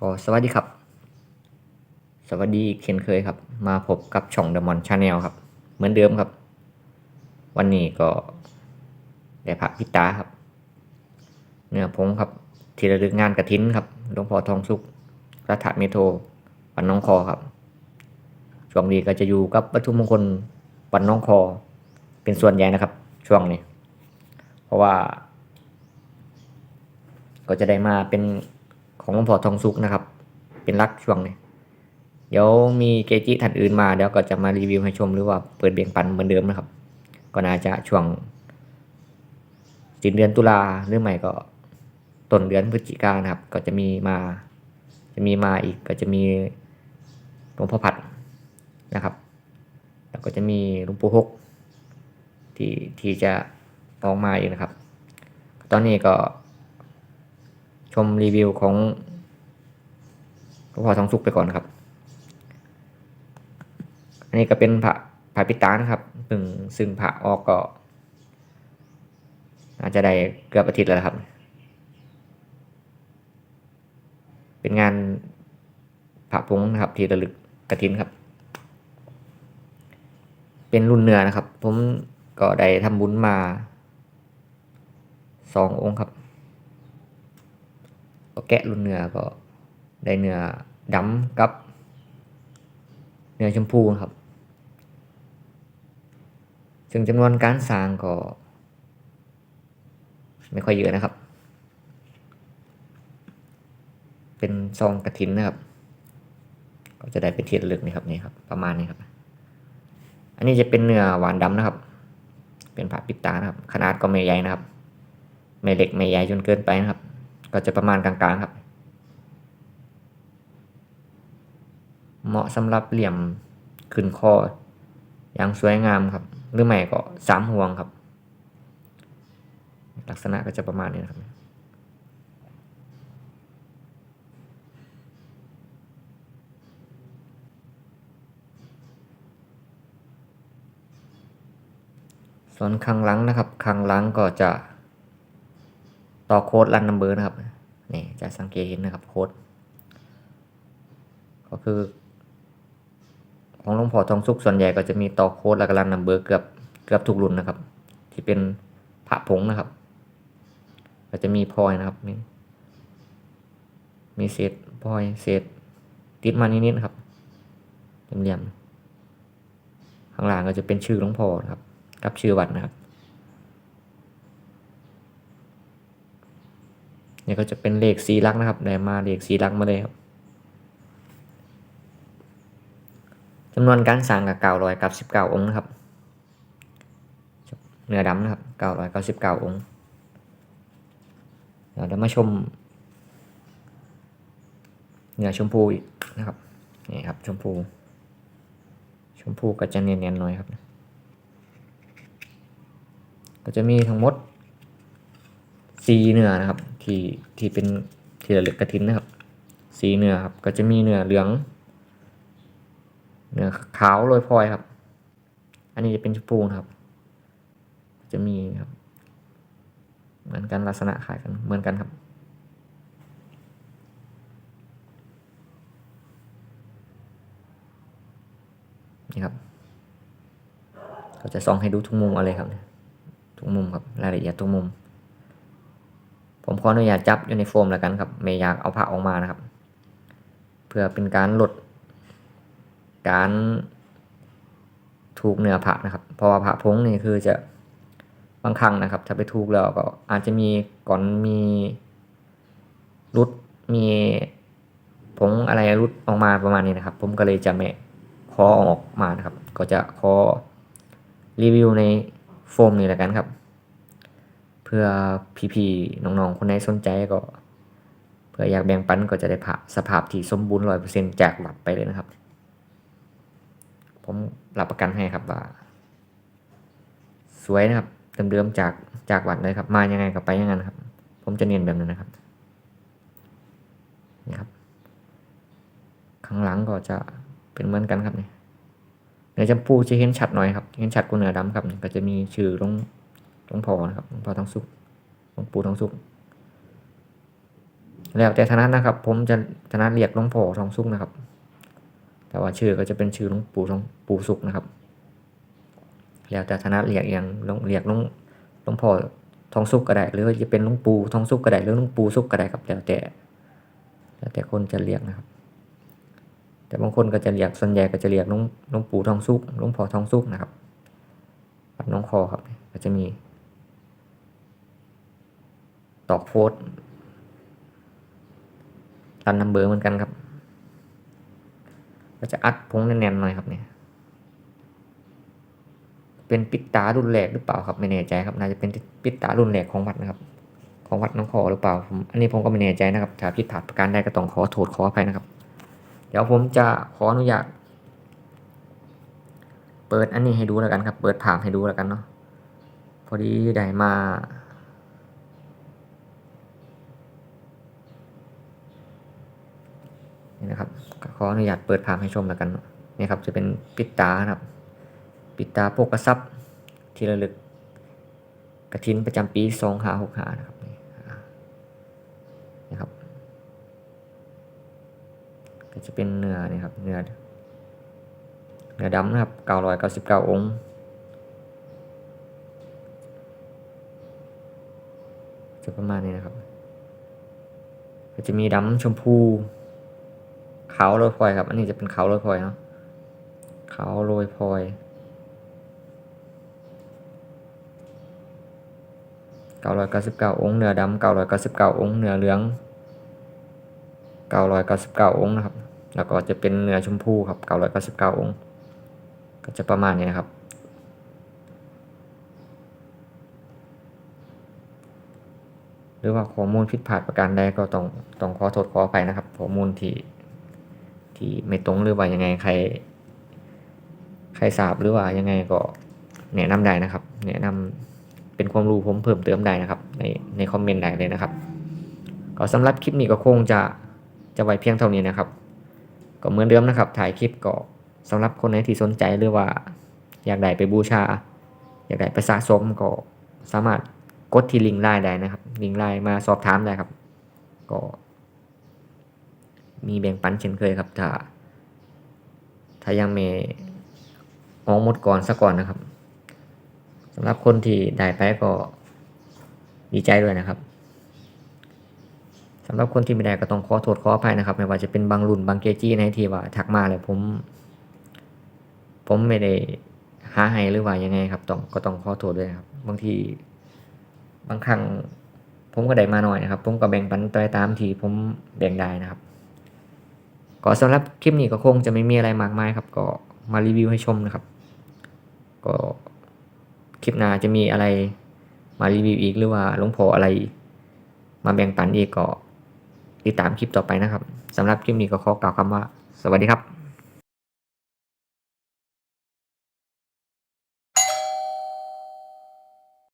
ก็สวัสดีครับ สวัสดีเช่นเคยครับ มาพบกับช่อง The Mon Channel ครับ เหมือนเดิมครับ วันนี้ก็ได้พระพิตาครับ เนื้อพงครับ ทีระลึกงานกระถินครับหลวงพ่อทองสุขรัฐเมโทรปันน้องคอครับ ช่วงนี้ก็จะอยู่กับวัตถุมงคลปันน้องคอ เป็นส่วนใหญ่นะครับ ช่วงนี้ เพราะว่า ก็จะได้มาเป็น ของหลวงพ่อทองสุกนะครับ เป็นรักช่วงนี้เดี๋ยวมีเกจิท่านอื่นมาเดี๋ยวก็จะมารีวิวให้ชมหรือว่าเปิดเบี่ยงปันเหมือนเดิมนะครับ ก็น่าจะช่วงสิ้นเดือนตุลาหรือไม่ก็ต้นเดือนพฤศจิกานะครับ ก็จะมีมา จะมีมาอีกก็จะมีหลวงพ่อพัดนะครับ แล้วก็จะมีหลวงปู่หกที่ที่จะออกมาอีกนะครับ ตอนนี้ก็ ชมรีวิวของหลวงพ่อทองสุกไปก่อนครับ อันนี้ก็เป็นพระพระปิตานะครับซึ่งซึ่งพระออกก็น่าจจะได้เกือบอาทิตย์แล้วครับ เป็นงานพระพงนะครับ ที่ระลึกกระถินครับ เป็นรุ่นเนื้อนะครับ ผมก็ได้ทำบุญมาสององค์ครับ แกะรุ่นเนื้อก็ได้เนื้อดำกับ เนื้อชมพูครับซึ่งจำนวนการสร้างก็ ไม่ค่อยเยอะนะครับ เป็นซองกระถินนะครับ ก็จะได้เป็นเทียนลึกนี่ครับนี่ครับ ประมาณนี้ครับ อันนี้จะเป็นเนื้อหวานดำนะครับ เป็นผัดปิดตานะครับ ขนาดก็ไม่ใหญ่นะครับ ไม่เล็กไม่ใหญ่จนเกินไปนะครับ ก็จะประมาณกลางๆครับ เหมาะสำหรับเหลี่ยมขึ้นคออย่างสวยงามครับ หรือไม่ก็สามห่วงครับ ลักษณะก็จะประมาณนี้นะครับส่วนข้างหลังนะครับข้างหลังก็จะ ต่อโค้ดรันนัมเบอร์นะครับนี่จะสังเกตเห็นนะครับโค้ดก็คือ ของหลวงพ่อทองสุกส่วนใหญ่ก็จะมีต่อโค้ดและก็รันนัมเบอร์เกือบเกือบทุกรุ่นนะครับ ที่เป็นพระผงนะครับ ก็จะมีพลอยนะครับมีมีเศษพลอยเศษติดมานิดๆครับเหลี่ยมๆข้างล่างก็จะเป็นชื่อหลวงพ่อครับ กับชื่อวัดนะครับ นี่ก็จะเป็นเลขสีลักนะครับได้มาเลขสีลักมาเลยครับจำนวนการสร้างกับเก้าร้อยกับสิบเก้าองค์นะครับเนื้อดำนะครับเก้าร้อยเก้าสิบเก้าองค์เดี๋ยวมาชมเนื้อชมพูอีกนะครับนี่ครับชมพู ชมพูก็จะเนียนๆหน่อยครับ ก็จะมีทั้งหมด สีเนื้อนะครับ ที่ที่เป็นที่ระลึกกระถินนะครับ สีเนื้อครับก็จะมีเนื้อเหลืองเนื้อขาวโรยพลอยครับ อันนี้จะเป็นชมพูนะครับ จะมีครับ เหมือนกันลักษณะคล้ายกันเหมือนกันครับนี่ครับก็จะส่องให้ดูทุกมุมอาเลยครับ ทุกมุมครับรายละเอียดทุกมุม ผมขออนุญาตจับอยู่ในโฟมแล้วกันครับ ไม่อยากเอาผ้าออกมานะครับ เพื่อเป็นการลดการถูกเนื้อผ้านะครับ เพราะว่าผ้าพงนี่คือจะบางครั้งนะครับ ถ้าไปถูกแล้วก็อาจจะมีก่อนมีรุดมีผงอะไรรุดออกมาประมาณนี้นะครับ ผมก็เลยจะไม่ขอออกมานะครับ ก็จะขอรีวิวในโฟมนี่แล้วกันครับ พื่อพี่ๆน้องๆ คนไหนสนใจก็ เพื่ออยากแบ่งปันก็จะได้ผ่าสภาพที่สมบูรณ์ร้อยเปอร์เซ็นจากหลัดไปเลยนะครับ ผมรับประกันให้ครับว่า สวยนะครับเดิมๆจากจากวัดเลยครับ มายังไงก็ไปอยังไงนครับ ผมจะเนียนแบบนั้นนะครับนี่ครับข้างหลังก็จะเป็นเหมือนกันครับนี่เนื้อจำปูจะเห็นชัดหน่อยครับ เห็นชัดกว่าเนื้อดำครับ ก็จะมีชื่อลง งพ่อนะครับหลวงพ่อทองสุกหลวงปู่ทองสุกแล้วแต่ถนัดนะครับ ผมจะถนัดเรียกหลวงพ่อทองสุกนะครับ แต่ว่าชื่อก็จะเป็นชื่อหลวงปู่ทองปู่สุกนะครับ แล้วแต่ถนัดเรียกอย่างหลวงเรียกหลวงหลวงพ่อทองสุกก็ได้หรือจะเป็นหลวงปู่ทองสุกก็ได้หรือหลวงปู่สุกก็ได้ครับแล้วแต่แล้วแต่คนจะเรียกนะครับ แต่บางคนก็จะเรียกส่วนใหญ่ก็จะเรียกหลวงหลวงปู่ทองสุกหลวงพ่อทองสุกนะครับกับน้องคอครับ ก็จะมี ตอกโพสต์รันนัมเบอร์เหมือนกันครับ ก็จะอัดพงแน่นๆหน่อยครับเนี่ย เป็นปิดตารุ่นแรกหรือเปล่าครับไม่แน่ใจครับน่าจะเป็นปิดตารุ่นแรกของวัดนะครับ ของวัดน้องคอหรือเปล่าผมอันนี้ผมก็ไม่แน่ใจนะครับถ้าผิดพลาดประการใดก็ต้องขอโทษขออภัยนะครับ เดี๋ยวผมจะขออนุญาตเปิดอันนี้ให้ดูแล้วกันครับ เปิดผ่ามให้ดูแล้วกันเนาะพอดีได้มา นี่นะครับขออนุญาตเปิดภาพให้ชมแล้วกันนี่ครับจะเป็นปิดตานะครับ ปิดตาโปกกระซับที่ระลึกกระถินประจำปีสองหาหกหานะครับนี่นี่ครับ ก็จะเป็นเนื้อนี่ครับเนื้อเนื้อดำนะครับเก้าร้อยเก้าสิบเก้าองค์จะประมาณนี้นะครับ ก็จะมีดำชมพู ขาโรยพลอยครับ อันนี้จะเป็นเขาโรยพลอยเนาะเขาโรยพลอยเก้าร้อยเก้าสิบเก้าองค์เนื้อดำเก้าร้อยเก้าสิบเก้าองค์เนื้อเหลืองเก้าร้อยเก้าสิบเก้าองค์นะครับ แล้วก็จะเป็นเนื้อชมพูครับเก้าร้อยเก้าสิบเก้าองค์ ก็จะประมาณนี้นะครับหรือว่าข้อมูลผิดพลาดประการใดก็ต้องต้องขอโทษขออภัยนะครับข้อมูลที่ ที่ไม่ตรงหรือว่ายังไงใคร ใครทราบหรือว่ายังไงก็แนะนำได้นะครับ แนะนำเป็นความรู้ผมเพิ่มเติมได้นะครับ ในในคอมเมนต์ได้เลยนะครับ ก็สำหรับคลิปนี้ก็คงจะจะไว้เพียงเท่านี้นะครับ ก็เหมือนเดิมนะครับ ถ่ายคลิปก็สำหรับคนไหนที่สนใจหรือว่า อยากได้ไปบูชา อยากได้ไปสะสมก็สามารถกดที่ลิงก์ไลน์ได้นะครับ ลิงก์ไลน์มาสอบถามได้ครับ ก็ มีแบ่งปันเช่นเคยครับ ถ้า ถ้ายังไม่ออกหมดก่อนซะก่อนนะครับสำหรับคนที่ได้ไปก็ดีใจด้วยนะครับสำหรับคนที่ไม่ได้ก็ต้องขอโทษขออภัยนะครับ ไม่ว่าจะเป็นบางรุ่นบางเกจี้ในที่ว่าทักมาเลยผม ผมไม่ได้หาให้หรือว่ายังไงครับ ต้องก็ต้องขอโทษด้วยครับ บางทีบางครั้งผมก็ได้มาหน่อยนะครับ ผมก็แบ่งปันไปตามที่ผมแบ่งได้นะครับ ก็สำหรับคลิปนี้ก็คงจะไม่มีอะไรมากมายครับ ก็มารีวิวให้ชมนะครับ ก็คลิปหน้าจะมีอะไรมารีวิวอีกหรือว่าหลวงพ่ออะไร มาแบ่งปันอีกก็ติดตามคลิปต่อไปนะครับสำหรับคลิปนี้ก็ขอกล่าวคำว่า สวัสดีครับ